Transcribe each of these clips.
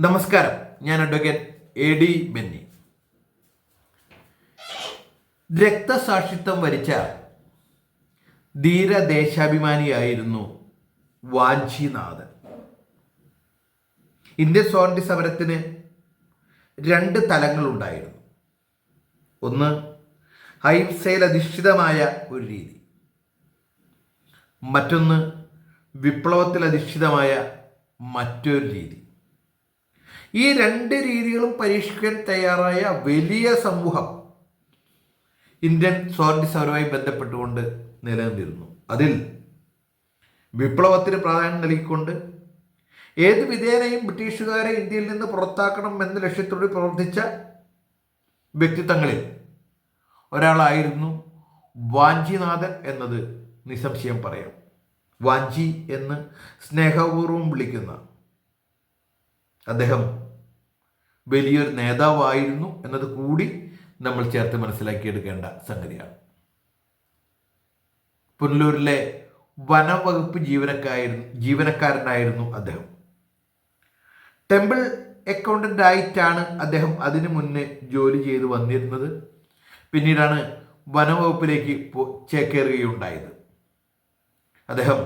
നമസ്കാരം. ഞാൻ advocate A D Benny. രക്തസാക്ഷിത്വം വരിച്ച ധീരദേശാഭിമാനിയായിരുന്നു വാഞ്ചിനാഥൻ. ഇന്ത്യൻ സ്വാതന്ത്ര്യ സമരത്തിന് രണ്ട് തലങ്ങളുണ്ടായിരുന്നു. ഒന്ന് അഹിംസയിൽ അധിഷ്ഠിതമായ ഒരു രീതി. മറ്റൊന്ന് വിപ്ലവത്തിൽ അധിഷ്ഠിതമായ മറ്റൊരു രീതി. ഈ രണ്ട് രീതികളും പരീക്ഷിക്കാൻ തയ്യാറായ വലിയ സമൂഹം ഇന്ത്യൻ സ്വാതന്ത്ര്യ സമരവുമായി ബന്ധപ്പെട്ടുകൊണ്ട് നിലനിന്നിരുന്നു. അതിൽ വിപ്ലവത്തിന് പ്രാധാന്യം നൽകിക്കൊണ്ട് ഏത് വിധേനയും ബ്രിട്ടീഷുകാരെ ഇന്ത്യയിൽ നിന്ന് പുറത്താക്കണം എന്ന ലക്ഷ്യത്തോടെ പ്രവർത്തിച്ച വ്യക്തിത്വങ്ങളിൽ ഒരാളായിരുന്നു വാഞ്ചിനാഥൻ എന്നത് നിസ്സംശയം പറയാം. വാഞ്ചി എന്ന് സ്നേഹപൂർവം വിളിക്കുന്ന അദ്ദേഹം വലിയൊരു നേതാവായിരുന്നു എന്നത് കൂടി നമ്മൾ ചേർത്ത് മനസ്സിലാക്കിയെടുക്കേണ്ട സംഗതിയാണ്. പുനലൂരിലെ വനംവകുപ്പ് ജീവനക്കായിരുന്നു ജീവനക്കാരനായിരുന്നു അദ്ദേഹം. ടെമ്പിൾ അക്കൗണ്ടന്റ് ആയിട്ടാണ് അദ്ദേഹം അതിനു മുന്നേ ജോലി ചെയ്ത് വന്നിരുന്നത്. പിന്നീടാണ് വനംവകുപ്പിലേക്ക് ചേക്കേറുകയുണ്ടായത്. അദ്ദേഹം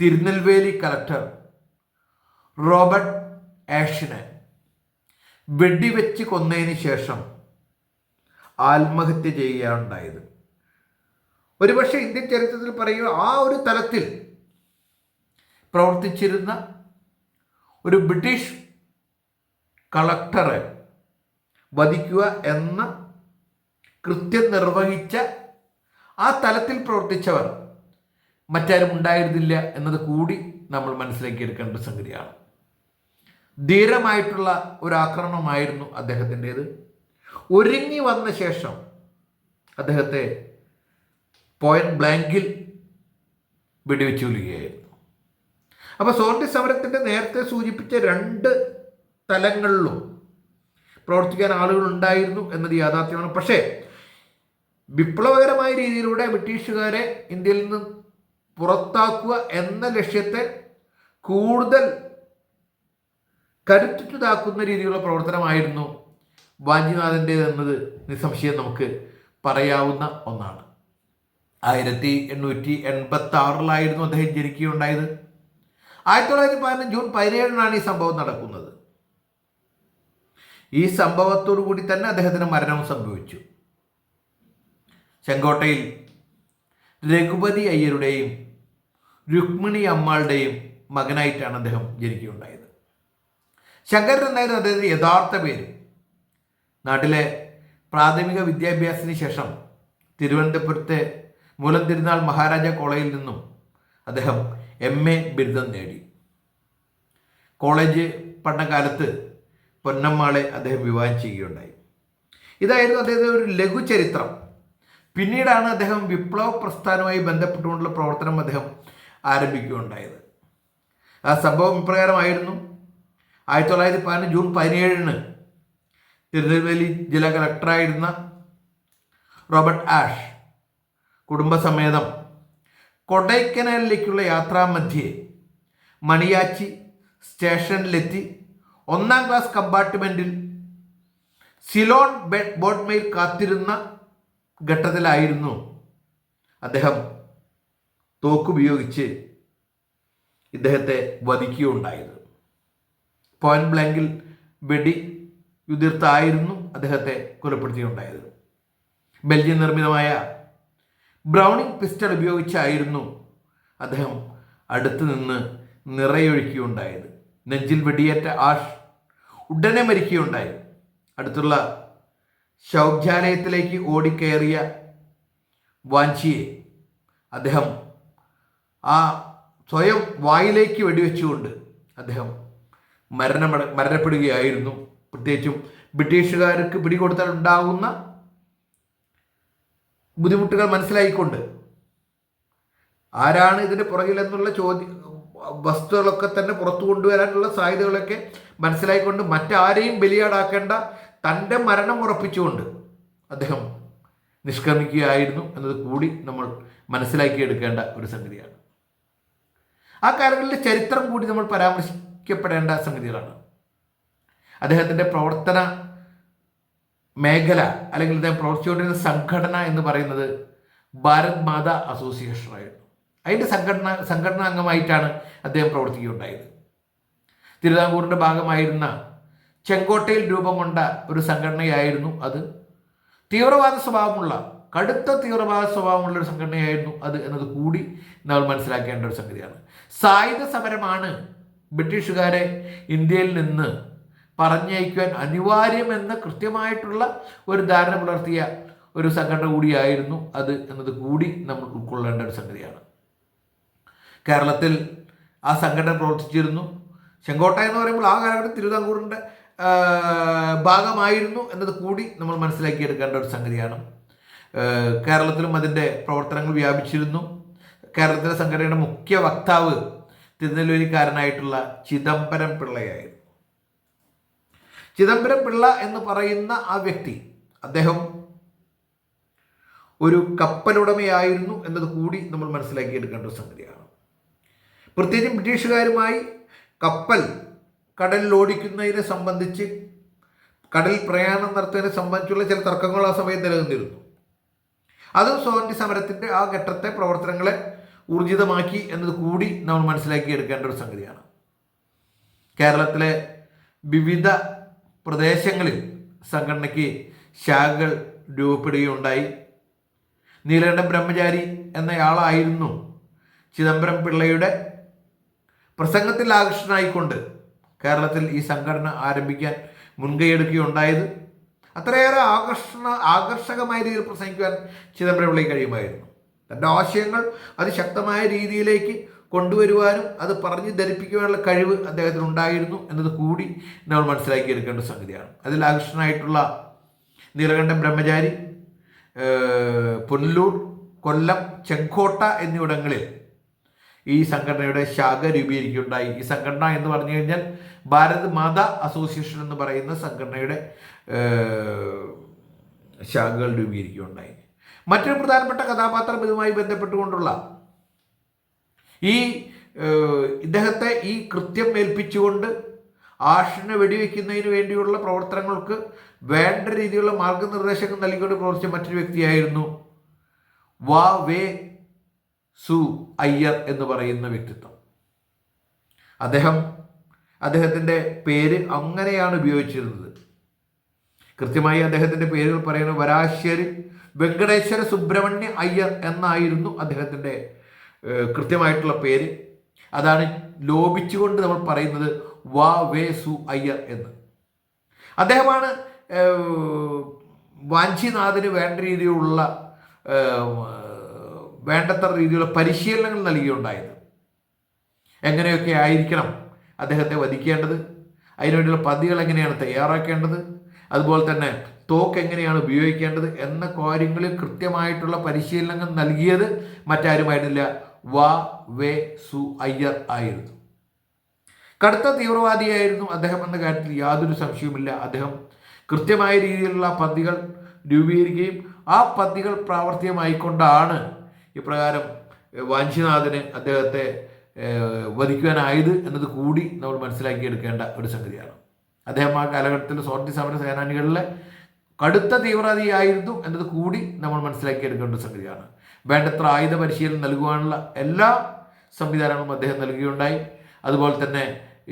തിരുനെൽവേലി കളക്ടർ റോബർട്ട് ആഷിനെ വെടിവെച്ച് കൊന്നതിന് ശേഷം ആത്മഹത്യ ചെയ്യുകയാണുണ്ടായത് ഒരുപക്ഷെ ഇന്ത്യൻ ചരിത്രത്തിൽ പറയുക ആ ഒരു തലത്തിൽ പ്രവർത്തിച്ചിരുന്ന ഒരു ബ്രിട്ടീഷ് കളക്ടറെ വധിക്കുക എന്ന കൃത്യം നിർവഹിച്ച ആ തലത്തിൽ പ്രവർത്തിച്ചവർ മറ്റാരും ഉണ്ടായിരുന്നില്ല എന്നത് കൂടി നമ്മൾ മനസ്സിലാക്കിയെടുക്കേണ്ട സംഗതിയാണ്. ധീരമായിട്ടുള്ള ഒരു ആക്രമണമായിരുന്നു അദ്ദേഹത്തിന്റേത്. ഒരുങ്ങി വന്ന ശേഷം അദ്ദേഹത്തെ പോയിന്റ് ബ്ലാങ്കിൽ വെടിവെച്ചുകൊല്ലുകയായിരുന്നു. അപ്പോൾ സ്വാതന്ത്ര്യ സമരത്തിന്റെ നേരത്തെ സൂചിപ്പിച്ച രണ്ട് തലങ്ങളിലും പ്രവർത്തിക്കാൻ ആളുകൾ ഉണ്ടായിരുന്നു എന്നത് യാഥാർത്ഥ്യമാണ്. പക്ഷേ വിപ്ലവകരമായ രീതിയിലൂടെ ബ്രിട്ടീഷുകാരെ ഇന്ത്യയിൽ നിന്ന് പുറത്താക്കുക എന്ന ലക്ഷ്യത്തെ കൂടുതൽ കരുത്തുറ്റതാക്കുന്ന രീതിയിലുള്ള പ്രവർത്തനമായിരുന്നു വാഞ്ചിനാഥന്റെ എന്നത് നിസ്സംശയം നമുക്ക് പറയാവുന്ന ഒന്നാണ്. ആയിരത്തി എണ്ണൂറ്റി എൺപത്തി ആറിലായിരുന്നു അദ്ദേഹം ജനിക്കുകയുണ്ടായത്. ആയിരത്തി തൊള്ളായിരത്തി പതിനഞ്ച് ജൂൺ പതിനേഴിനാണ് ഈ സംഭവം നടക്കുന്നത്. ഈ സംഭവത്തോടു കൂടി തന്നെ അദ്ദേഹത്തിന് മരണവും സംഭവിച്ചു. ചെങ്കോട്ടയിൽ രഘുപതി അയ്യരുടെയും രുക്മിണി അമ്മാളുടെയും മകനായിട്ടാണ് അദ്ദേഹം ജനിക്കുകയുണ്ടായത്. ശങ്കരൻ എന്നായിരുന്നു അദ്ദേഹത്തിന്റെ യഥാർത്ഥ പേര്. നാട്ടിലെ പ്രാഥമിക വിദ്യാഭ്യാസത്തിന് ശേഷം തിരുവനന്തപുരത്തെ മൂലം തിരുനാൾ മഹാരാജ കോളേജിൽ നിന്നും അദ്ദേഹം എം എ ബിരുദം നേടി. കോളേജ് പഠനകാലത്ത് പൊന്നമ്മാളെ അദ്ദേഹം വിവാഹം ചെയ്യുകയുണ്ടായി. ഇതായിരുന്നു അദ്ദേഹത്തെ ഒരു ലഘുചരിത്രം പിന്നീടാണ് അദ്ദേഹം വിപ്ലവ പ്രസ്ഥാനവുമായി ബന്ധപ്പെട്ടുകൊണ്ടുള്ള പ്രവർത്തനം അദ്ദേഹം ആരംഭിക്കുകയുണ്ടായത്. ആ സംഭവം ഇപ്രകാരമായിരുന്നു. ആയിരത്തി തൊള്ളായിരത്തി പതിനഞ്ച് ജൂൺ പതിനേഴിന് തിരുനെൽവേലി ജില്ലാ കളക്ടറായിരുന്ന റോബർട്ട് ആഷ് കുടുംബസമേതം കൊടൈക്കനാലിലേക്കുള്ള യാത്രാമധ്യേ മണിയാച്ചി സ്റ്റേഷനിലെത്തി ഒന്നാം ക്ലാസ് കമ്പാർട്ട്മെന്റിൽ സിലോൺ ബെഡ് ബോട്ട്മെയിൽ കാത്തിരുന്ന ഘട്ടത്തിലായിരുന്നു അദ്ദേഹം തോക്കുപയോഗിച്ച് ഇദ്ദേഹത്തെ വധിക്കുകയുണ്ടായത്. പോയിന്റ് ബ്ലാങ്കിൽ വെടി യുതിർത്തായിരുന്നു അദ്ദേഹത്തെ കൊലപ്പെടുത്തിയുണ്ടായത്. ബെൽജിയം നിർമ്മിതമായ ബ്രൗണിംഗ് പിസ്റ്റൾ ഉപയോഗിച്ചായിരുന്നു അദ്ദേഹം അടുത്തു നിന്ന് നിറയൊഴിക്കുകയുണ്ടായത് നെഞ്ചിൽ വെടിയേറ്റ ആഷ് ഉടനെ മരിക്കുകയുണ്ടായി. അടുത്തുള്ള ശൗചാലയത്തിലേക്ക് ഓടിക്കയറിയ വാഞ്ചിയെ അദ്ദേഹം ആ സ്വയം വായിലേക്ക് വെടിവെച്ചുകൊണ്ട് അദ്ദേഹം മരണമട മരണപ്പെടുകയായിരുന്നു. പ്രത്യേകിച്ചും ബ്രിട്ടീഷുകാർക്ക് പിടികൊടുത്താൽ ഉണ്ടാകുന്ന ബുദ്ധിമുട്ടുകൾ മനസ്സിലായിക്കൊണ്ട്. ആരാണ് ഇതിന് പുറകിലെന്നുള്ള ചോദ്യം വസ്തുക്കളൊക്കെ തന്നെ പുറത്തു കൊണ്ടുവരാനുള്ള സാധ്യതകളൊക്കെ മനസ്സിലായിക്കൊണ്ട് മറ്റാരെയും ബലിയാടാക്കേണ്ട തന്റെ മരണം ഉറപ്പിച്ചുകൊണ്ട് അദ്ദേഹം നിഷ്ക്രമിക്കുകയായിരുന്നു എന്നത് കൂടി നമ്മൾ മനസ്സിലാക്കിയെടുക്കേണ്ട ഒരു സംഗതിയാണ്. ആ കാലങ്ങളിലെ ചരിത്രം കൂടി നമ്മൾ പരാമർശിക്കപ്പെടേണ്ട സംഗതികളാണ്. അദ്ദേഹത്തിന്റെ പ്രവർത്തന മേഖല അല്ലെങ്കിൽ അദ്ദേഹം പ്രവർത്തിച്ചുകൊണ്ടിരുന്ന സംഘടന എന്ന് പറയുന്നത് ഭാരത് മാതാ അസോസിയേഷനായിരുന്നു അതിന്റെ സംഘടന സംഘടനാ അംഗമായിട്ടാണ് അദ്ദേഹം പ്രവർത്തിക്കുകയുണ്ടായത്. തിരുവിതാംകൂറിന്റെ ഭാഗമായിരുന്ന ചെങ്കോട്ടയിൽ രൂപം കൊണ്ട ഒരു സംഘടനയായിരുന്നു അത്. തീവ്രവാദ സ്വഭാവമുള്ള കടുത്ത തീവ്രവാദ സ്വഭാവമുള്ള ഒരു സംഘടനയായിരുന്നു അത് എന്നത് കൂടി നമ്മൾ മനസ്സിലാക്കേണ്ട ഒരു സംഗതിയാണ്. സായുധ സമരമാണ് ബ്രിട്ടീഷുകാരെ ഇന്ത്യയിൽ നിന്ന് പറഞ്ഞയക്കുവാൻ അനിവാര്യമെന്ന് കൃത്യമായിട്ടുള്ള ഒരു ധാരണ പുലർത്തിയ ഒരു സംഘടന കൂടിയായിരുന്നു അത് എന്നത് കൂടി നമ്മൾ ഉൾക്കൊള്ളേണ്ട ഒരു സംഗതിയാണ്. കേരളത്തിൽ ആ സംഘടന പ്രവർത്തിച്ചിരുന്നു. ചെങ്കോട്ട എന്ന് പറയുമ്പോൾ ആ കാലഘട്ടത്തിൽ തിരുവിതാംകൂറിന്റെ ഭാഗമായിരുന്നു എന്നത് കൂടി നമ്മൾ മനസ്സിലാക്കിയെടുക്കേണ്ട ഒരു സംഗതിയാണ്. കേരളത്തിലും അതിന്റെ പ്രവർത്തനങ്ങൾ വ്യാപിച്ചിരുന്നു. കേരളത്തിലെ സംഘടനയുടെ മുഖ്യ വക്താവ് തിരുനെല്വേലിക്കാരനായിട്ടുള്ള ചിദംബരം പിള്ളയായിരുന്നു. ചിദംബരം പിള്ള എന്ന് പറയുന്ന ആ വ്യക്തി അദ്ദേഹം ഒരു കപ്പലുടമയായിരുന്നു എന്നത് കൂടി നമ്മൾ മനസ്സിലാക്കിയെടുക്കേണ്ട ഒരു സംഗതിയാണ്. പ്രത്യേകിച്ചും ബ്രിട്ടീഷുകാരുമായി കപ്പൽ കടലിൽ ഓടിക്കുന്നതിനെ സംബന്ധിച്ച് കടൽ പ്രയാണം നടത്തുന്നതിനെ സംബന്ധിച്ചുള്ള ചില തർക്കങ്ങൾ ആ സമയത്ത് നിലനിന്നിരുന്നു. അതും സ്വാതന്ത്ര്യ സമരത്തിന്റെ ആ ഘട്ടത്തെ പ്രവർത്തനങ്ങളെ ഊർജിതമാക്കി എന്നത് കൂടി നമ്മൾ മനസ്സിലാക്കിയെടുക്കേണ്ട ഒരു സംഗതിയാണ്. കേരളത്തിലെ വിവിധ പ്രദേശങ്ങളിൽ സംഘടനയ്ക്ക് ശാഖകൾ രൂപപ്പെടുകയുണ്ടായി. നീലകണ്ഠ ബ്രഹ്മചാരി എന്നയാളായിരുന്നു ചിദംബരം പിള്ളയുടെ പ്രസംഗത്തിൽ ആകർഷണനായിക്കൊണ്ട് കേരളത്തിൽ ഈ സംഘടന ആരംഭിക്കാൻ മുൻകൈയെടുക്കുകയുണ്ടായത്. അത്രയേറെ ആകർഷണ ആകർഷകമായ രീതിയിൽ പ്രസംഗിക്കുവാൻ ചിദംബരം പിള്ളയ്ക്ക് കഴിയുമായിരുന്നു. തന്റെ ആശയങ്ങൾ അതിശക്തമായ രീതിയിലേക്ക് കൊണ്ടുവരുവാനും അത് പറഞ്ഞ് ധരിപ്പിക്കുവാനുള്ള കഴിവ് അദ്ദേഹത്തിന് ഉണ്ടായിരുന്നു എന്നത് കൂടി നമ്മൾ മനസ്സിലാക്കിയെടുക്കേണ്ട സംഗതിയാണ്. അതിൽ ആകർഷണനായിട്ടുള്ള നീലകണ്ഠൻ ബ്രഹ്മചാരി പുനലൂർ കൊല്ലം ചെങ്കോട്ട എന്നിവിടങ്ങളിൽ ഈ സംഘടനയുടെ ശാഖ രൂപീകരിക്കുകയുണ്ടായി. ഈ സംഘടന എന്ന് പറഞ്ഞു കഴിഞ്ഞാൽ ഭാരത് മാതാ അസോസിയേഷൻ എന്ന് പറയുന്ന സംഘടനയുടെ ശാഖകൾ രൂപീകരിക്കുകയുണ്ടായി. മറ്റൊരു പ്രധാനപ്പെട്ട കഥാപാത്രം ഇതുമായി ബന്ധപ്പെട്ടുകൊണ്ടുള്ള ഈ ഇദ്ദേഹത്തെ ഈ കൃത്യം ഏൽപ്പിച്ചുകൊണ്ട് ആഷിനെ വെടിവെക്കുന്നതിന് വേണ്ടിയുള്ള പ്രവർത്തനങ്ങൾക്ക് വേണ്ട രീതിയിലുള്ള മാർഗനിർദ്ദേശങ്ങൾ നൽകിക്കൊണ്ട് പ്രവർത്തിച്ച മറ്റൊരു വ്യക്തിയായിരുന്നു വാ വേ സു അയ്യർ എന്ന് പറയുന്ന വ്യക്തിത്വം. അദ്ദേഹം അദ്ദേഹത്തിന്റെ പേര് അങ്ങനെയാണ് ഉപയോഗിച്ചിരുന്നത്. കൃത്യമായി അദ്ദേഹത്തിന്റെ പേരുകൾ പറയുന്നത് വരാശ്ശേരി വെങ്കടേശ്വര സുബ്രഹ്മണ്യ അയ്യർ എന്നായിരുന്നു അദ്ദേഹത്തിന്റെ കൃത്യമായിട്ടുള്ള പേര്. അതാണ് ലോപിച്ചുകൊണ്ട് നമ്മൾ പറയുന്നത് വാ വേ സു അയ്യർ എന്ന്. അദ്ദേഹമാണ് വാഞ്ചിനാഥന് വേണ്ട രീതിയിലുള്ള വേണ്ടത്ര രീതിയിലുള്ള പരിശീലനങ്ങൾ നൽകിയുണ്ടായത്. എങ്ങനെയൊക്കെ ആയിരിക്കണം അദ്ദേഹത്തെ വധിക്കേണ്ടത്? അതിനുവേണ്ടിയുള്ള പദ്ധതികൾ എങ്ങനെയാണ് തയ്യാറാക്കേണ്ടത്? അതുപോലെ തന്നെ തോക്ക് എങ്ങനെയാണ് ഉപയോഗിക്കേണ്ടത് എന്ന കാര്യങ്ങളിൽ കൃത്യമായിട്ടുള്ള പരിശീലനങ്ങൾ നൽകിയത് മറ്റാരുമായിരുന്നില്ല. വ വേ സു അയ്യർ ആയിരുന്നു. കടുത്ത തീവ്രവാദിയായിരുന്നു അദ്ദേഹം എന്ന കാര്യത്തിൽ യാതൊരു സംശയവുമില്ല. അദ്ദേഹം കൃത്യമായ രീതിയിലുള്ള പദ്ധതികൾ രൂപീകരിക്കുകയും ആ പദ്ധതികൾ പ്രാവർത്തികമായിക്കൊണ്ടാണ് ഇപ്രകാരം വാഞ്ചിനാഥന് അദ്ദേഹത്തെ വധിക്കുവാനായത് എന്നത് കൂടി നമ്മൾ മനസ്സിലാക്കിയെടുക്കേണ്ട ഒരു സംഗതിയാണ്. അദ്ദേഹം ആ കാലഘട്ടത്തിൽ സ്വാതന്ത്ര്യ സമര സേനാനികളിലെ കടുത്ത തീവ്രവാദിയായിരുന്നു എന്നത് കൂടി നമ്മൾ മനസ്സിലാക്കിയെടുക്കേണ്ട സംഗതിയാണ്. വേണ്ടത്ര ആയുധ പരിശീലനം നൽകുവാനുള്ള എല്ലാ സംവിധാനങ്ങളും അദ്ദേഹം നൽകുകയുണ്ടായി. അതുപോലെ തന്നെ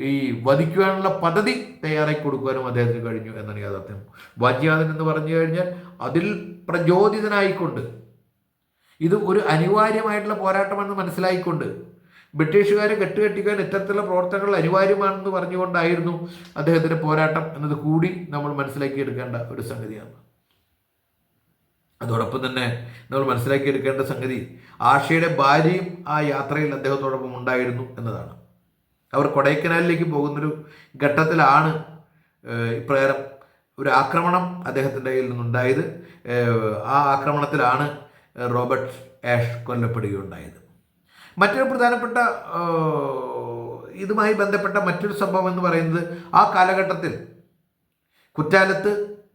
ഈ വധിക്കുവാനുള്ള പദ്ധതി തയ്യാറാക്കി കൊടുക്കുവാനും അദ്ദേഹത്തിന് കഴിഞ്ഞു എന്നാണ് യാഥാർത്ഥ്യം. വാജ്യാദൻ എന്ന് പറഞ്ഞു കഴിഞ്ഞാൽ അതിൽ പ്രചോദിതനായിക്കൊണ്ട് ഇത് ഒരു അനിവാര്യമായിട്ടുള്ള പോരാട്ടമെന്ന് മനസ്സിലായിക്കൊണ്ട് ബ്രിട്ടീഷുകാരെ കെട്ടുകെട്ടിക്കാൻ ഇത്തരത്തിലുള്ള പ്രവർത്തനങ്ങൾ അനിവാര്യമാണെന്ന് പറഞ്ഞുകൊണ്ടായിരുന്നു അദ്ദേഹത്തിന്റെ പോരാട്ടം എന്നത് കൂടി നമ്മൾ മനസ്സിലാക്കിയെടുക്കേണ്ട ഒരു സംഗതിയാണ്. അതോടൊപ്പം തന്നെ നമ്മൾ മനസ്സിലാക്കിയെടുക്കേണ്ട സംഗതി ആഷയുടെ ഭാര്യയും ആ യാത്രയിൽ അദ്ദേഹത്തോടൊപ്പം ഉണ്ടായിരുന്നു എന്നതാണ്. അവർ കൊടൈക്കനാലിലേക്ക് പോകുന്നൊരു ഘട്ടത്തിലാണ് ഇപ്രകാരം ഒരു ആക്രമണം അദ്ദേഹത്തിന്റെ കയ്യിൽ നിന്നുണ്ടായത്. ആ ആക്രമണത്തിലാണ് റോബർട്ട് ആഷ് കൊല്ലപ്പെടുകയുണ്ടായത്. മറ്റൊരു പ്രധാനപ്പെട്ട ഇതുമായി ബന്ധപ്പെട്ട മറ്റൊരു സംഭവം എന്ന് പറയുന്നത് ആ കാലഘട്ടത്തിൽ കുറ്റാലത്ത്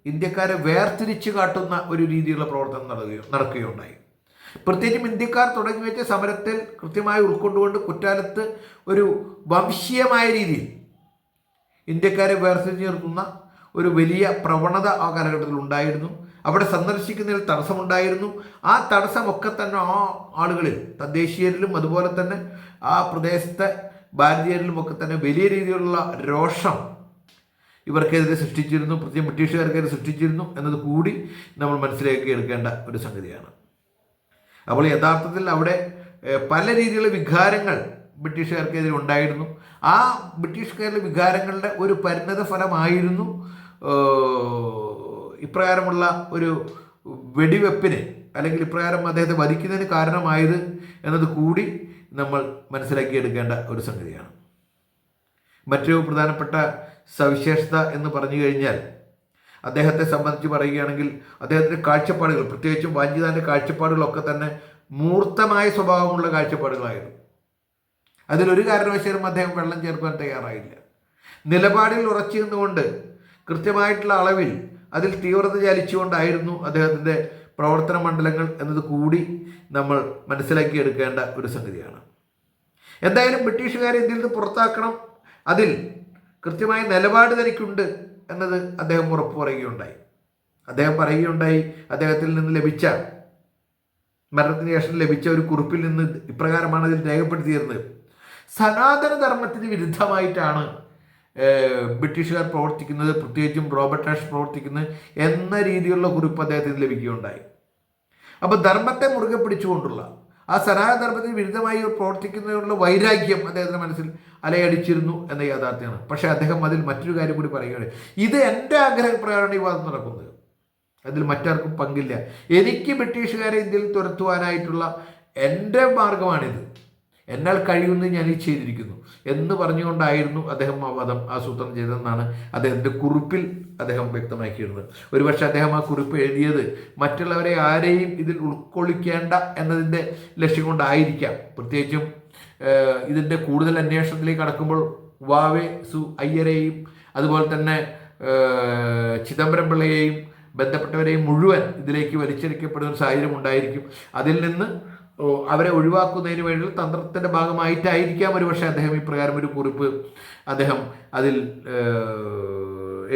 ഇന്ത്യക്കാരെ വേർതിരിച്ച് കാട്ടുന്ന ഒരു രീതിയിലുള്ള പ്രവർത്തനം നടക്കുകയും നടക്കുകയുണ്ടായി. പ്രത്യേകിച്ചും ഇന്ത്യക്കാർ തുടങ്ങി വെച്ച സമരത്തിൽ കൃത്യമായി ഉൾക്കൊണ്ടുകൊണ്ട് കുറ്റാലത്ത് ഒരു വംശീയമായ രീതിയിൽ ഇന്ത്യക്കാരെ വേർതിരിച്ച് നിർത്തുന്ന ഒരു വലിയ പ്രവണത ആ കാലഘട്ടത്തിൽ ഉണ്ടായിരുന്നു. അവിടെ സന്ദർശിക്കുന്നതിൽ തടസ്സമുണ്ടായിരുന്നു. ആ തടസ്സമൊക്കെ തന്നെ ആ ആളുകളിൽ തദ്ദേശീയരിലും അതുപോലെ തന്നെ ആ പ്രദേശത്തെ ഭാരതീയരിലും ഒക്കെ തന്നെ വലിയ രീതിയിലുള്ള രോഷം ഇവർക്കെതിരെ സൃഷ്ടിച്ചിരുന്നു പ്രത്യേകം ബ്രിട്ടീഷുകാർക്കെതിരെ സൃഷ്ടിച്ചിരുന്നു എന്നത് കൂടി നമ്മൾ മനസ്സിലാക്കി എടുക്കേണ്ട ഒരു സംഗതിയാണ്. അപ്പോൾ യഥാർത്ഥത്തിൽ അവിടെ പല രീതിയിലുള്ള വികാരങ്ങൾ ബ്രിട്ടീഷുകാർക്കെതിരെ ഉണ്ടായിരുന്നു. ആ ബ്രിട്ടീഷുകാരുടെ വികാരങ്ങളുടെ ഒരു പരിണത ഫലമായിരുന്നു ഇപ്രകാരമുള്ള ഒരു വെടിവെപ്പിന് അല്ലെങ്കിൽ ഇപ്രകാരം അദ്ദേഹത്തെ വധിക്കുന്നതിന് കാരണമായത് എന്നത് കൂടി നമ്മൾ മനസ്സിലാക്കിയെടുക്കേണ്ട ഒരു സംഗതിയാണ്. മറ്റൊരു പ്രധാനപ്പെട്ട സവിശേഷത എന്ന് പറഞ്ഞു കഴിഞ്ഞാൽ അദ്ദേഹത്തെ സംബന്ധിച്ച് പറയുകയാണെങ്കിൽ അദ്ദേഹത്തിന്റെ കാഴ്ചപ്പാടുകൾ പ്രത്യേകിച്ചും വാഞ്ചിതാന്റെ കാഴ്ചപ്പാടുകളൊക്കെ തന്നെ മൂർത്തമായ സ്വഭാവമുള്ള കാഴ്ചപ്പാടുകളായിരുന്നു. അതിലൊരു കാരണവശാലും അദ്ദേഹം വെള്ളം ചേർക്കാൻ തയ്യാറായില്ല. നിലപാടിൽ ഉറച്ചു നിന്നുകൊണ്ട് കൃത്യമായിട്ടുള്ള അളവിൽ അതിൽ തീവ്രത ചാലിച്ചുകൊണ്ടായിരുന്നു അദ്ദേഹത്തിന്റെ പ്രവർത്തന മണ്ഡലങ്ങൾ എന്നത് കൂടി നമ്മൾ മനസ്സിലാക്കിയെടുക്കേണ്ട ഒരു സംഗതിയാണ്. എന്തായാലും ബ്രിട്ടീഷുകാരെ ഇന്ത്യയിൽ നിന്ന് പുറത്താക്കണം? അതിൽ കൃത്യമായ നിലപാട് തനിക്കുണ്ട് എന്നത് അദ്ദേഹം ഉറപ്പു പറയുകയുണ്ടായി. അദ്ദേഹം പറയുകയുണ്ടായി അദ്ദേഹത്തിൽ നിന്ന് ലഭിച്ച മരണത്തിന് ശേഷം ലഭിച്ച ഒരു കുറിപ്പിൽ നിന്ന് ഇപ്രകാരമാണ് അതിൽ രേഖപ്പെടുത്തിയിരുന്നത്. സനാതന ധർമ്മത്തിന് വിരുദ്ധമായിട്ടാണ് ബ്രിട്ടീഷുകാർ പ്രവർത്തിക്കുന്നത് പ്രത്യേകിച്ചും റോബർട്ട് ആഷ് പ്രവർത്തിക്കുന്നത് എന്ന രീതിയിലുള്ള കുറിപ്പ് അദ്ദേഹത്തിന് ലഭിക്കുകയുണ്ടായി. അപ്പോൾ ധർമ്മത്തെ മുറുകെ പിടിച്ചുകൊണ്ടുള്ള ആ സനാതനധർമ്മത്തിന് വിരുദ്ധമായി പ്രവർത്തിക്കുന്നതിനുള്ള വൈരാഗ്യം അദ്ദേഹത്തിന്റെ മനസ്സിൽ അലയടിച്ചിരുന്നു എന്ന യാഥാർത്ഥ്യമാണ്. പക്ഷേ അദ്ദേഹം അതിൽ മറ്റൊരു കാര്യം കൂടി പറയുകയാണ്. ഇത് എന്റെ ആഗ്രഹപ്രകാരമാണ് ഈ വാദം നടക്കുന്നത്. അതിൽ മറ്റാർക്കും പങ്കില്ല. എനിക്ക് ബ്രിട്ടീഷുകാരെ ഇന്ത്യയിൽ തുരത്തുവാനായിട്ടുള്ള എന്റെ മാർഗമാണിത് എന്നാൽ കഴിയുന്നത് ഞാൻ ഈ ചെയ്തിരിക്കുന്നു. എന്ന് പറഞ്ഞുകൊണ്ടായിരുന്നു അദ്ദേഹം ആ വധം ആസൂത്രണം ചെയ്തതെന്നാണ് അദ്ദേഹത്തിന്റെ കുറിപ്പിൽ അദ്ദേഹം വ്യക്തമാക്കിയിരുന്നത്. ഒരുപക്ഷെ അദ്ദേഹം ആ കുറിപ്പ് എഴുതിയത് മറ്റുള്ളവരെ ആരെയും ഇതിൽ ഉൾക്കൊള്ളിക്കേണ്ട എന്നതിന്റെ ലക്ഷ്യം കൊണ്ടായിരിക്കാം. പ്രത്യേകിച്ചും ഇതിന്റെ കൂടുതൽ അന്വേഷണത്തിലേക്ക് കടക്കുമ്പോൾ വാവെ സു അയ്യരെയും അതുപോലെ തന്നെ ചിദംബരം പിള്ളയെയും ബന്ധപ്പെട്ടവരെയും മുഴുവൻ ഇതിലേക്ക് വലിച്ചെടുക്കപ്പെടുന്ന ഒരു സാഹചര്യം ഉണ്ടായിരിക്കും. അതിൽ നിന്ന് അവരെ ഒഴിവാക്കുന്നതിന് വേണ്ടി തന്ത്രത്തിന്റെ ഭാഗമായിട്ടായിരിക്കാം ഒരു പക്ഷേ അദ്ദേഹം ഇപ്രകാരം ഒരു കുറിപ്പ് അദ്ദേഹം അതിൽ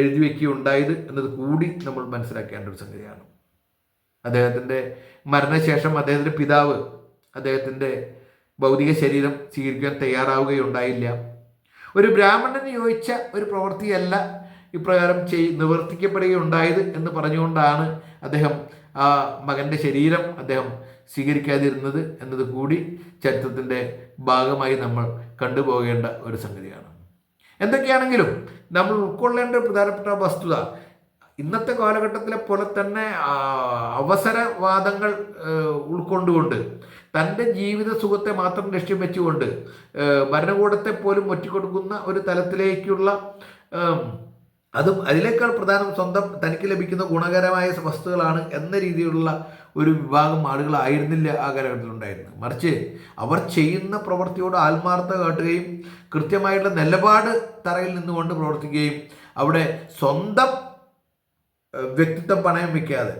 എഴുതി വയ്ക്കുകയുണ്ടായത് എന്നത് കൂടി നമ്മൾ മനസ്സിലാക്കേണ്ട ഒരു സംഗതിയാണ്. അദ്ദേഹത്തിന്റെ മരണശേഷം അദ്ദേഹത്തിന്റെ പിതാവ് അദ്ദേഹത്തിന്റെ ഭൗതിക ശരീരം സ്വീകരിക്കാൻ തയ്യാറാവുകയുണ്ടായില്ല. ഒരു ബ്രാഹ്മണന് യോജിച്ച ഒരു പ്രവൃത്തിയല്ല ഇപ്രകാരം ചെയ് നിവർത്തിക്കപ്പെടുകയുണ്ടായത് എന്ന് പറഞ്ഞുകൊണ്ടാണ് അദ്ദേഹം ആ മകന്റെ ശരീരം അദ്ദേഹം സ്വീകരിക്കാതിരുന്നത് എന്നത് കൂടി ചരിത്രത്തിന്റെ ഭാഗമായി നമ്മൾ കണ്ടുപോകേണ്ട ഒരു സംഗതിയാണ്. എന്തൊക്കെയാണെങ്കിലും നമ്മൾ ഉൾക്കൊള്ളേണ്ട പ്രധാനപ്പെട്ട വസ്തുത ഇന്നത്തെ കാലഘട്ടത്തിലെ പോലെ തന്നെ അവസരവാദങ്ങൾ ഉൾക്കൊണ്ടുകൊണ്ട് തന്റെ ജീവിത സുഖത്തെ മാത്രം ലക്ഷ്യം വെച്ചുകൊണ്ട് ഭരണകൂടത്തെ പോലും ഒറ്റിക്കൊടുക്കുന്ന ഒരു തലത്തിലേക്കുള്ള അതും അതിനേക്കാൾ പ്രധാനം സ്വന്തം തനിക്ക് ലഭിക്കുന്ന ഗുണകരമായ വസ്തുക്കളാണ് എന്ന രീതിയിലുള്ള ഒരു വിഭാഗം ആളുകളായിരുന്നില്ല ആ കാലഘട്ടത്തിൽ ഉണ്ടായിരുന്നത് മറിച്ച് അവർ ചെയ്യുന്ന പ്രവൃത്തിയോട് ആത്മാർത്ഥത കാട്ടുകയും കൃത്യമായിട്ടുള്ള നിലപാട് തറയിൽ നിന്നുകൊണ്ട് പ്രവർത്തിക്കുകയും അവിടെ സ്വന്തം വ്യക്തിത്വം പണയം വയ്ക്കാതെ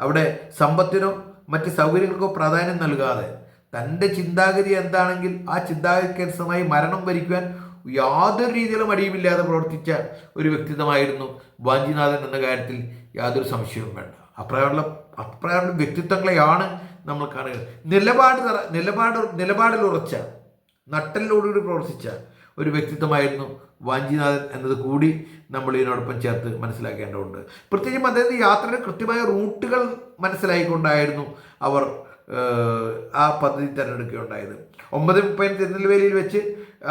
അവിടെ സമ്പത്തിനോ മറ്റ് സൗകര്യങ്ങൾക്കോ പ്രാധാന്യം നൽകാതെ തന്റെ ചിന്താഗതി എന്താണെങ്കിൽ ആ ചിന്താഗതിക്കനുസൃതമായി മരണം വരിക്കുവാൻ യാതൊരു രീതിയിലും അടിയുമില്ലാതെ പ്രവർത്തിച്ച ഒരു വ്യക്തിത്വമായിരുന്നു വാഞ്ചിനാഥൻ എന്ന കാര്യത്തിൽ യാതൊരു സംശയവും വേണ്ട. അപ്രകാരമുള്ള അപ്രകാരമുള്ള വ്യക്തിത്വങ്ങളെയാണ് നമ്മൾ കാണുക നിലപാട് നിലപാട് നിലപാടിൽ ഉറച്ച നട്ടലിനോടുകൂടി പ്രവർത്തിച്ച ഒരു വ്യക്തിത്വമായിരുന്നു വാഞ്ചിനാഥൻ എന്നത് കൂടി നമ്മൾ ഇതിനോടൊപ്പം ചേർത്ത് മനസ്സിലാക്കേണ്ടതുണ്ട്. പ്രത്യേകിച്ചും അദ്ദേഹത്തെ യാത്രയുടെ കൃത്യമായ റൂട്ടുകൾ മനസ്സിലായിക്കൊണ്ടായിരുന്നു അവർ ആ പദ്ധതി തിരഞ്ഞെടുക്കുകയുണ്ടായത്. ഒമ്പത് മുപ്പതിന് തിരുനെൽവേലിയിൽ വെച്ച്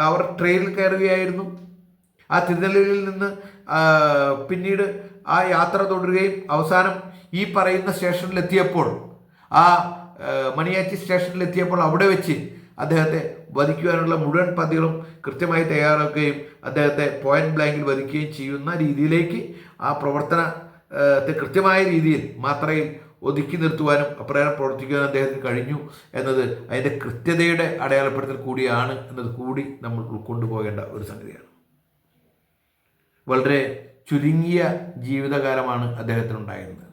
അവർ ട്രെയിനിൽ കയറുകയായിരുന്നു. ആ തിരുനെൽവേലിയിൽ നിന്ന് പിന്നീട് ആ യാത്ര തുടരുകയും അവസാനം ഈ പറയുന്ന സ്റ്റേഷനിലെത്തിയപ്പോൾ ആ മണിയാച്ചി സ്റ്റേഷനിലെത്തിയപ്പോൾ അവിടെ വെച്ച് അദ്ദേഹത്തെ വധിക്കുവാനുള്ള മുഴുവൻ പദ്ധതികളും കൃത്യമായി തയ്യാറാക്കുകയും അദ്ദേഹത്തെ പോയിന്റ് ബ്ലാങ്കിൽ വധിക്കുകയും ചെയ്യുന്ന രീതിയിലേക്ക് ആ പ്രവർത്തനത്തെ കൃത്യമായ രീതിയിൽ മാത്രയിൽ ഒതുക്കി നിർത്തുവാനും അപ്രകാരം പ്രവർത്തിക്കുവാനും അദ്ദേഹത്തിന് കഴിഞ്ഞു എന്നത് അതിന്റെ കൃത്യതയുടെ അടയാളപ്പെടുത്തൽ കൂടിയാണ് എന്നത് കൂടി നമ്മൾ ഉൾക്കൊണ്ടുപോകേണ്ട ഒരു സംഗതിയാണ്. വളരെ ചുരുങ്ങിയ ജീവിതകാലമാണ് അദ്ദേഹത്തിനുണ്ടായിരുന്നത്.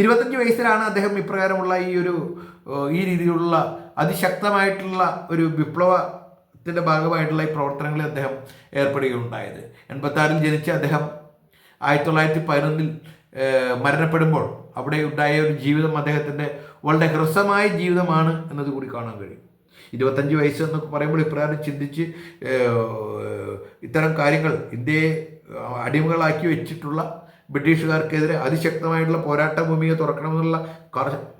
ഇരുപത്തഞ്ച് വയസ്സിലാണ് അദ്ദേഹം ഇപ്രകാരമുള്ള ഈ ഒരു ഈ രീതിയിലുള്ള അതിശക്തമായിട്ടുള്ള ഒരു വിപ്ലവ ത്തിന്റെ ഭാഗമായിട്ടുള്ള ഈ പ്രവർത്തനങ്ങളിൽ അദ്ദേഹം ഏർപ്പെടുകയുണ്ടായത്. എൺപത്തി ആറിൽ ജനിച്ച അദ്ദേഹം ആയിരത്തി തൊള്ളായിരത്തി പതിനൊന്നിൽ മരണപ്പെടുമ്പോൾ അവിടെ ഉണ്ടായ ഒരു ജീവിതം അദ്ദേഹത്തിന്റെ വളരെ ഹ്രസ്വമായ ജീവിതമാണ് എന്നത് കൂടി കാണാൻ കഴിയും. ഇരുപത്തഞ്ച് വയസ്സ് എന്നൊക്കെ പറയുമ്പോൾ ഇപ്രകാരം ചിന്തിച്ച് ഇത്തരം കാര്യങ്ങൾ ഇന്ത്യയെ അടിമകളാക്കി വെച്ചിട്ടുള്ള ബ്രിട്ടീഷുകാർക്കെതിരെ അതിശക്തമായിട്ടുള്ള പോരാട്ട ഭൂമിയെ തുറക്കണമെന്നുള്ള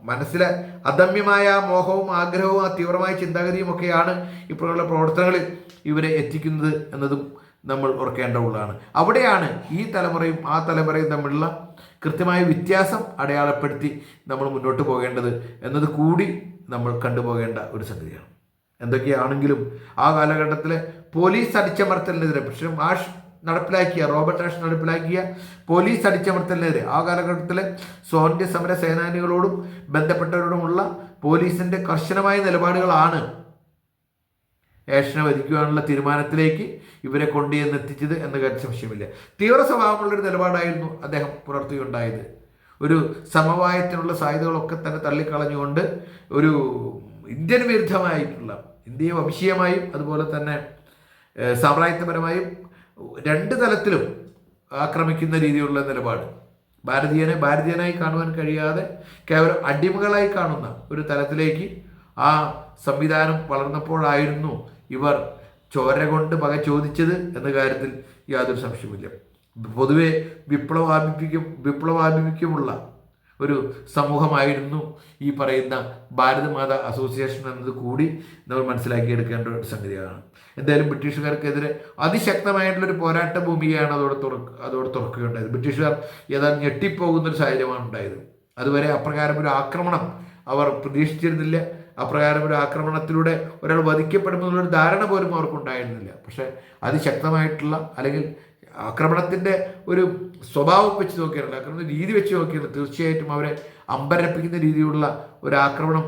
മനസ്സിലെ അദമ്യമായ മോഹവും ആഗ്രഹവും ആ തീവ്രമായ ചിന്താഗതിയും ഒക്കെയാണ് ഇപ്പോഴുള്ള പ്രവർത്തനങ്ങളിൽ ഇവരെ എത്തിക്കുന്നത് എന്നതും നമ്മൾ ഓർക്കേണ്ടതുള്ളതാണ് അവിടെയാണ് ഈ തലമുറയും ആ തലമുറയും തമ്മിലുള്ള കൃത്യമായ വ്യത്യാസം അടയാളപ്പെടുത്തി നമ്മൾ മുന്നോട്ട് പോകേണ്ടത് എന്നത് കൂടി നമ്മൾ കണ്ടുപോകേണ്ട ഒരു സംഗതിയാണ്. എന്തൊക്കെയാണെങ്കിലും ആ കാലഘട്ടത്തിലെ പോലീസ് അടിച്ചമർത്തലിനെതിരെ പക്ഷേ ആഷ് നടപ്പിലാക്കിയ റോബർട്ട് ആഷ് നടപ്പിലാക്കിയ പോലീസ് അടിച്ചമർത്തലിനെതിരെ ആ കാലഘട്ടത്തിൽ സ്വാതന്ത്ര്യ സമര സേനാനികളോടും ബന്ധപ്പെട്ടവരോടുമുള്ള പോലീസിന്റെ കർശനമായ നിലപാടുകളാണ് ഏഷനെ വധിക്കുവാനുള്ള തീരുമാനത്തിലേക്ക് ഇവരെ കൊണ്ടുചെന്ന് എത്തിച്ചത് എന്ന കാര്യം സംശയമില്ല. തീവ്ര സ്വഭാവമുള്ളൊരു നിലപാടായിരുന്നു അദ്ദേഹം പുലർത്തുകയുണ്ടായത്. ഒരു സമവായത്തിനുള്ള സാധ്യതകളൊക്കെ തന്നെ തള്ളിക്കളഞ്ഞുകൊണ്ട് ഒരു ഇന്ത്യൻ വിരുദ്ധമായിട്ടുള്ള ഇന്ത്യയെ വംശീയമായും അതുപോലെ തന്നെ സാമ്രാജ്യത്വപരമായും രണ്ട് തലത്തിലും ആക്രമിക്കുന്ന രീതിയിലുള്ള നിലപാട്. ഭാരതീയനെ ഭാരതീയനായി കാണുവാൻ കഴിയാതെ കേവലം അടിമകളായി കാണുന്ന ഒരു തലത്തിലേക്ക് ആ സംവിധാനം വളർന്നപ്പോഴായിരുന്നു ഇവർ ചോര കൊണ്ട് പക ചോദിച്ചത് എന്ന കാര്യത്തിൽ യാതൊരു സംശയമില്ല പൊതുവെ വിപ്ലവാഭിമുഖ്യം വിപ്ലവാഭിമുഖ്യമുള്ള ഒരു സമൂഹമായിരുന്നു ഈ പറയുന്ന ഭാരതമാത അസോസിയേഷൻ എന്നത് കൂടി നമ്മൾ മനസ്സിലാക്കിയെടുക്കേണ്ട ഒരു സംഗതിയാണ്. എന്തായാലും ബ്രിട്ടീഷുകാർക്കെതിരെ അതിശക്തമായിട്ടുള്ളൊരു പോരാട്ട ഭൂമിയാണ് അതോടെ തുറക്ക അതോടെ തുറക്കുകയുണ്ടായത്. ബ്രിട്ടീഷുകാർ ഏതാണ്ട് ഞെട്ടിപ്പോകുന്ന ഒരു സാഹചര്യമാണ് ഉണ്ടായത്. അതുവരെ അപ്രകാരം ഒരു ആക്രമണം അവർ പ്രതീക്ഷിച്ചിരുന്നില്ല. അപ്രകാരം ഒരു ആക്രമണത്തിലൂടെ ഒരാൾ വധിക്കപ്പെടുമെന്നുള്ളൊരു ധാരണ പോലും അവർക്കുണ്ടായിരുന്നില്ല. പക്ഷേ അതിശക്തമായിട്ടുള്ള അല്ലെങ്കിൽ ആക്രമണത്തിന്റെ ഒരു സ്വഭാവം വെച്ച് നോക്കിയാൽ ആക്രമണ രീതി വെച്ച് നോക്കിയാൽ തീർച്ചയായിട്ടും അവരെ അമ്പരപ്പിക്കുന്ന രീതിയിലുള്ള ഒരു ആക്രമണം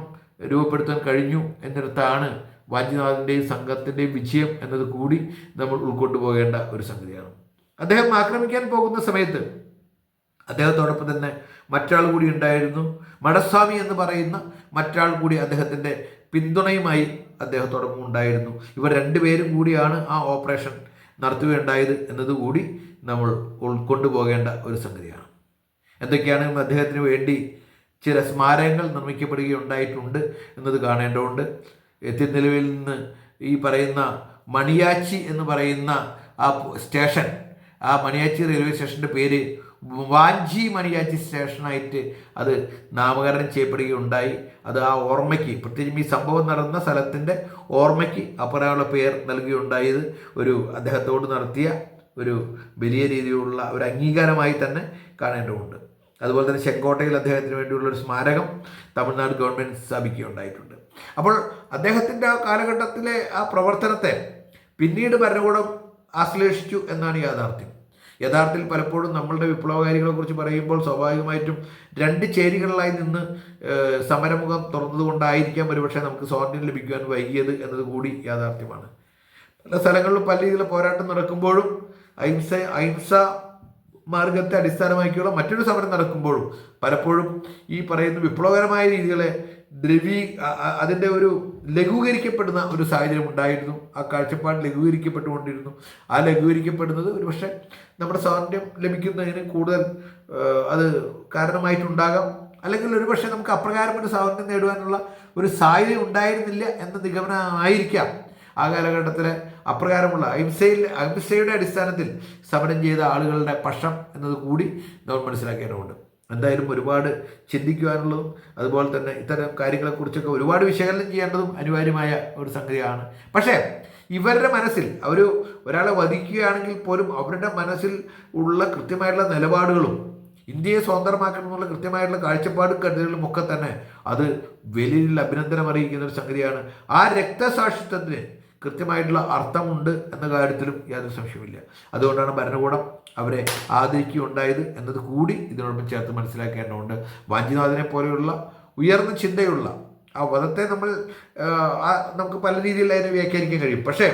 രൂപപ്പെടുത്താൻ കഴിഞ്ഞു എന്നിടത്താണ് വാഞ്ചിനാഥിന്റെയും സംഘത്തിന്റെയും വിജയം എന്നത് കൂടി നമ്മൾ ഉൾക്കൊണ്ടു പോകേണ്ട ഒരു സംഗതിയാണ്. അദ്ദേഹം ആക്രമിക്കാൻ പോകുന്ന സമയത്ത് അദ്ദേഹത്തോടൊപ്പം തന്നെ മറ്റാൾ കൂടി ഉണ്ടായിരുന്നു. മടസ്വാമി എന്ന് പറയുന്ന മറ്റാൾ കൂടി അദ്ദേഹത്തിന്റെ പിന്തുണയുമായി അദ്ദേഹത്തോടൊപ്പം ഉണ്ടായിരുന്നു. ഇവർ രണ്ടുപേരും കൂടിയാണ് ആ ഓപ്പറേഷൻ നടത്തുകയുണ്ടായത് എന്നതുകൂടി നമ്മൾ ഉൾക്കൊണ്ടു പോകേണ്ട ഒരു സംഗതിയാണ്. എന്തൊക്കെയാണെങ്കിലും അദ്ദേഹത്തിന് വേണ്ടി ചില സ്മാരകങ്ങൾ നിർമ്മിക്കപ്പെടുകയുണ്ടായിട്ടുണ്ട് എന്നത് കാണേണ്ടതുണ്ട്. എത്തിനിലവിൽ നിന്ന് ഈ പറയുന്ന മണിയാച്ചി എന്ന് പറയുന്ന ആ സ്റ്റേഷൻ ആ മണിയാച്ചി റെയിൽവേ സ്റ്റേഷന്റെ പേര് വാഞ്ചി മണിയാച്ചി സ്റ്റേഷനായിട്ട് അത് നാമകരണം ചെയ്യപ്പെടുകയുണ്ടായി. അത് ആ ഓർമ്മയ്ക്ക് പ്രത്യേകിച്ചും ഈ സംഭവം നടന്ന സ്ഥലത്തിന്റെ ഓർമ്മയ്ക്ക് അപ്പറയുള്ള പേർ നൽകുകയുണ്ടായത് ഒരു അദ്ദേഹത്തോട് നടത്തിയ ഒരു വലിയ രീതിയിലുള്ള ഒരു അംഗീകാരമായി തന്നെ കാണേണ്ടതുണ്ട്. അതുപോലെ തന്നെ ചെങ്കോട്ടയിൽ അദ്ദേഹത്തിന് വേണ്ടിയുള്ള ഒരു സ്മാരകം തമിഴ്നാട് ഗവൺമെന്റ് സ്ഥാപിക്കുകയുണ്ടായിട്ടുണ്ട്. അപ്പോൾ അദ്ദേഹത്തിന്റെ ആ കാലഘട്ടത്തിലെ ആ പ്രവർത്തനത്തെ പിന്നീട് ഭരണകൂടം ആശ്ലേഷിച്ചു എന്നാണ് യാഥാർത്ഥ്യം. യഥാർത്ഥത്തിൽ പലപ്പോഴും നമ്മളുടെ വിപ്ലവകാരികളെ കുറിച്ച് പറയുമ്പോൾ സ്വാഭാവികമായിട്ടും രണ്ട് ചേരികളിലായി നിന്ന് സമരമുഖം തുറന്നതുകൊണ്ടായിരിക്കാം ഒരുപക്ഷെ നമുക്ക് സ്വാതന്ത്ര്യം ലഭിക്കുവാൻ വൈകിയത് എന്നത് കൂടി യാഥാർത്ഥ്യമാണ്. പല സ്ഥലങ്ങളിലും പല രീതിയിലുള്ള പോരാട്ടം നടക്കുമ്പോഴും അഹിംസ അഹിംസ മാർഗത്തെ അടിസ്ഥാനമാക്കിയുള്ള മറ്റൊരു സമരം നടക്കുമ്പോഴും പലപ്പോഴും ഈ പറയുന്ന വിപ്ലവകരമായ രീതികളെ ദ്രവീ അതിന്റെ ഒരു ലഘൂകരിക്കപ്പെടുന്ന ഒരു സാഹചര്യം ഉണ്ടായിരുന്നു. ആ കാഴ്ചപ്പാട് ലഘൂകരിക്കപ്പെട്ടുകൊണ്ടിരുന്നു. ആ ലഘൂകരിക്കപ്പെടുന്നത് ഒരു പക്ഷേ നമ്മുടെ സ്വാതന്ത്ര്യം ലഭിക്കുന്നതിന് കൂടുതൽ അത് കാരണമായിട്ടുണ്ടാകാം. അല്ലെങ്കിൽ ഒരു പക്ഷേ നമുക്ക് അപ്രകാരം ഒരു സ്വാതന്ത്ര്യം നേടുവാനുള്ള ഒരു സാഹചര്യം ഉണ്ടായിരുന്നില്ല എന്ന നിഗമനമായിരിക്കാം. ആ കാലഘട്ടത്തിലെ അപ്രകാരമുള്ള അഹിംസയിൽ അഹിംസയുടെ അടിസ്ഥാനത്തിൽ സമരം ചെയ്ത ആളുകളുടെ പക്ഷം എന്നത് കൂടി നമ്മൾ മനസ്സിലാക്കേണ്ടതുണ്ട്. എന്തായാലും ഒരുപാട് ചിന്തിക്കുവാനുള്ളതും അതുപോലെ തന്നെ ഇത്തരം കാര്യങ്ങളെക്കുറിച്ചൊക്കെ ഒരുപാട് വിശകലനം ചെയ്യേണ്ടതും അനിവാര്യമായ ഒരു സംഗതിയാണ്. പക്ഷേ ഇവരുടെ മനസ്സിൽ അവർ ഒരാളെ വധിക്കുകയാണെങ്കിൽ പോലും അവരുടെ മനസ്സിൽ ഉള്ള കൃത്യമായിട്ടുള്ള നിലപാടുകളും ഇന്ത്യയെ സ്വതന്ത്രമാക്കണമെന്നുള്ള കൃത്യമായിട്ടുള്ള കാഴ്ചപ്പാടും കരുതലുകളും ഒക്കെ തന്നെ അത് വലിയ അഭിനന്ദനം അറിയിക്കുന്ന ഒരു സംഗതിയാണ്. ആ രക്തസാക്ഷിത്വത്തിന് കൃത്യമായിട്ടുള്ള അർത്ഥമുണ്ട് എന്ന കാര്യത്തിലും യാതൊരു സംശയമില്ല അതുകൊണ്ടാണ് ഭരണകൂടം അവരെ ആദരിക്കുകയുണ്ടായത് എന്നത് കൂടി ഇതിനോടൊപ്പം ചേർത്ത് മനസ്സിലാക്കേണ്ടതുണ്ട്. വാഞ്ചിനാഥനെ പോലെയുള്ള ഉയർന്ന ചിന്തയുള്ള ആ വധത്തെ നമ്മൾ നമുക്ക് പല രീതിയിൽ അതിനെ വ്യാഖ്യാനിക്കാൻ കഴിയും. പക്ഷേ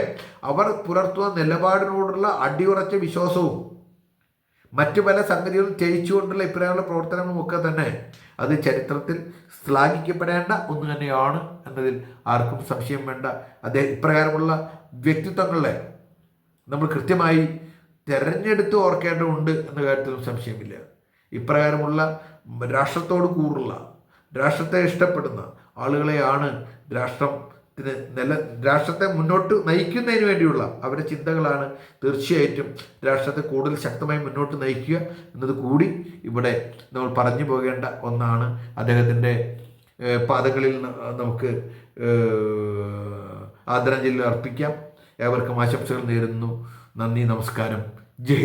അവർ പുലർത്തുന്ന നിലപാടിനോടുള്ള അടിയുറച്ച വിശ്വാസവും മറ്റു പല സംഗതികളും ചെയ്യിച്ചുകൊണ്ടുള്ള ഇപ്രകാരമുള്ള പ്രവർത്തനങ്ങളുമൊക്കെ തന്നെ അത് ചരിത്രത്തിൽ ശ്ലാഘിക്കപ്പെടേണ്ട ഒന്ന് തന്നെയാണ് എന്നതിൽ ആർക്കും സംശയം വേണ്ട. അദ്ദേഹം ഇപ്രകാരമുള്ള വ്യക്തിത്വങ്ങളെ നമ്മൾ കൃത്യമായി തെരഞ്ഞെടുത്ത് ഓർക്കേണ്ടതുണ്ട് എന്ന കാര്യത്തിലും സംശയമില്ല. ഇപ്രകാരമുള്ള രാഷ്ട്രത്തോട് കൂറുള്ള രാഷ്ട്രത്തെ ഇഷ്ടപ്പെടുന്ന ആളുകളെയാണ് രാഷ്ട്രത്തിന് നില രാഷ്ട്രത്തെ മുന്നോട്ട് നയിക്കുന്നതിന് വേണ്ടിയുള്ള അവരുടെ ചിന്തകളാണ് തീർച്ചയായിട്ടും രാഷ്ട്രത്തെ കൂടുതൽ ശക്തമായി മുന്നോട്ട് നയിക്കുക എന്നത് കൂടി ഇവിടെ നമ്മൾ പറഞ്ഞു പോകേണ്ട ഒന്നാണ്. അദ്ദേഹത്തിന്റെ പാദങ്ങളിൽ നമുക്ക് ആദരാഞ്ജലി അർപ്പിക്കാം. ഏവർക്കും ആശംസകൾ നേരുന്നു. നന്ദി നമസ്കാരം. ജയ്